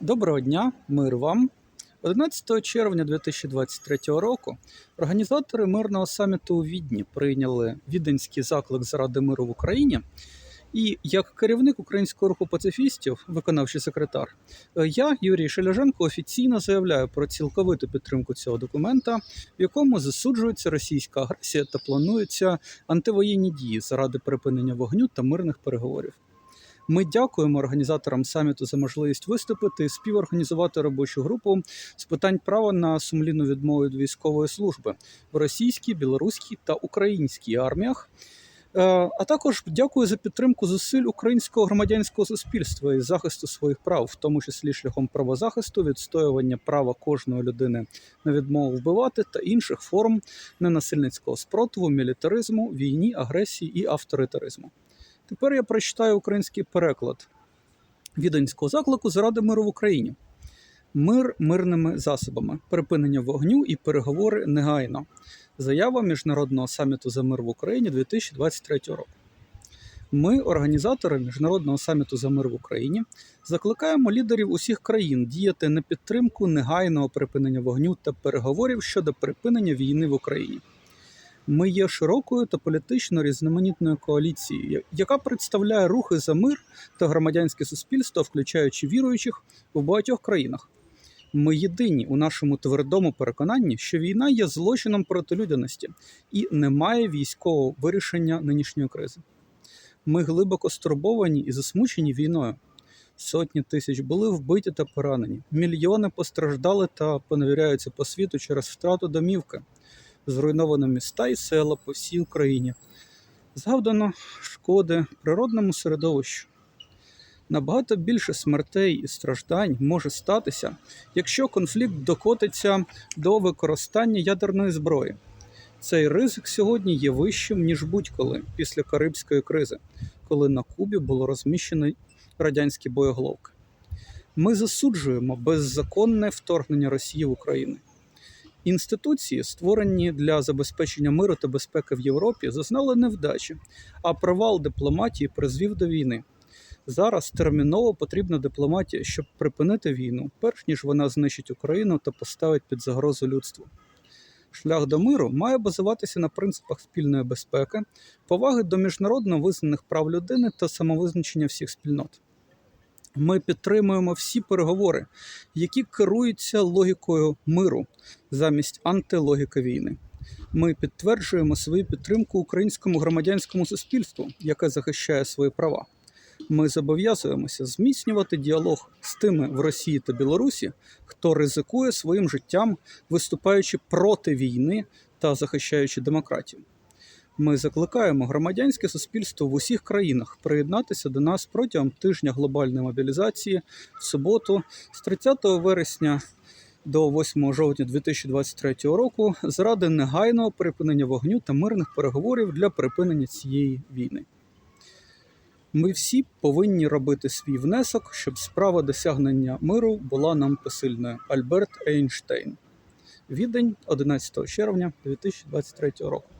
Доброго дня, мир вам. 11 червня 2023 року організатори мирного саміту у Відні прийняли віденський заклик заради миру в Україні. І як керівник українського руху пацифістів, виконавчий секретар, е, я, Юрій Шеляженко, офіційно заявляю про цілковиту підтримку цього документа, в якому засуджується російська агресія та плануються антивоєнні дії заради припинення вогню та мирних переговорів. Ми дякуємо організаторам саміту за можливість виступити співорганізувати робочу групу з питань права на сумлінну відмову від військової служби в російській, білоруській та українській арміях. Е, А також дякую за підтримку зусиль українського громадянського суспільства і захисту своїх прав, в тому числі шляхом правозахисту, відстоювання права кожної людини на відмову вбивати та інших форм ненасильницького спротиву, мілітаризму, війні, агресії і авторитаризму. Тепер я прочитаю український переклад віденського заклику заради миру в Україні. Мир мирними засобами, припинення вогню і переговори негайно. Заява Міжнародного саміту за мир в Україні 2023 року. Ми, організатори Міжнародного саміту за мир в Україні, закликаємо лідерів усіх країн діяти на підтримку негайного припинення вогню та переговорів щодо припинення війни в Україні. Ми є широкою та політично різноманітною коаліцією, яка представляє рухи за мир та громадянське суспільство, включаючи віруючих у багатьох країнах. Ми єдині у нашому твердому переконанні, що війна є злочином проти людяності і немає військового вирішення нинішньої кризи. Ми глибоко стурбовані і засмучені війною. Сотні тисяч були вбиті та поранені. Мільйони постраждали та поневіряються по світу через втрату домівки. Зруйновано міста і села по всій Україні. Завдано шкоди природному середовищу. Набагато більше смертей і страждань може статися, якщо конфлікт докотиться до використання ядерної зброї. Цей ризик сьогодні є вищим, ніж будь-коли після Карибської кризи, коли на Кубі було розміщено радянські боєголовки. Ми засуджуємо беззаконне вторгнення Росії в Україну. Інституції, створені для забезпечення миру та безпеки в Європі, зазнали невдачі, а провал дипломатії призвів до війни. Зараз терміново потрібна дипломатія, щоб припинити війну, перш ніж вона знищить Україну та поставить під загрозу людству. Шлях до миру має базуватися на принципах спільної безпеки, поваги до міжнародно визнаних прав людини та самовизначення всіх спільнот. Ми підтримуємо всі переговори, які керуються логікою миру замість антилогіки війни. Ми підтверджуємо свою підтримку українському громадянському суспільству, яке захищає свої права. Ми зобов'язуємося зміцнювати діалог з тими в Росії та Білорусі, хто ризикує своїм життям, виступаючи проти війни та захищаючи демократію. Ми закликаємо громадянське суспільство в усіх країнах приєднатися до нас протягом тижня глобальної мобілізації в суботу з 30 вересня до 8 жовтня 2023 року заради негайного припинення вогню та мирних переговорів для припинення цієї війни. Ми всі повинні робити свій внесок, щоб справа досягнення миру була нам посильною. Альберт Ейнштейн. Відень 11 червня 2023 року.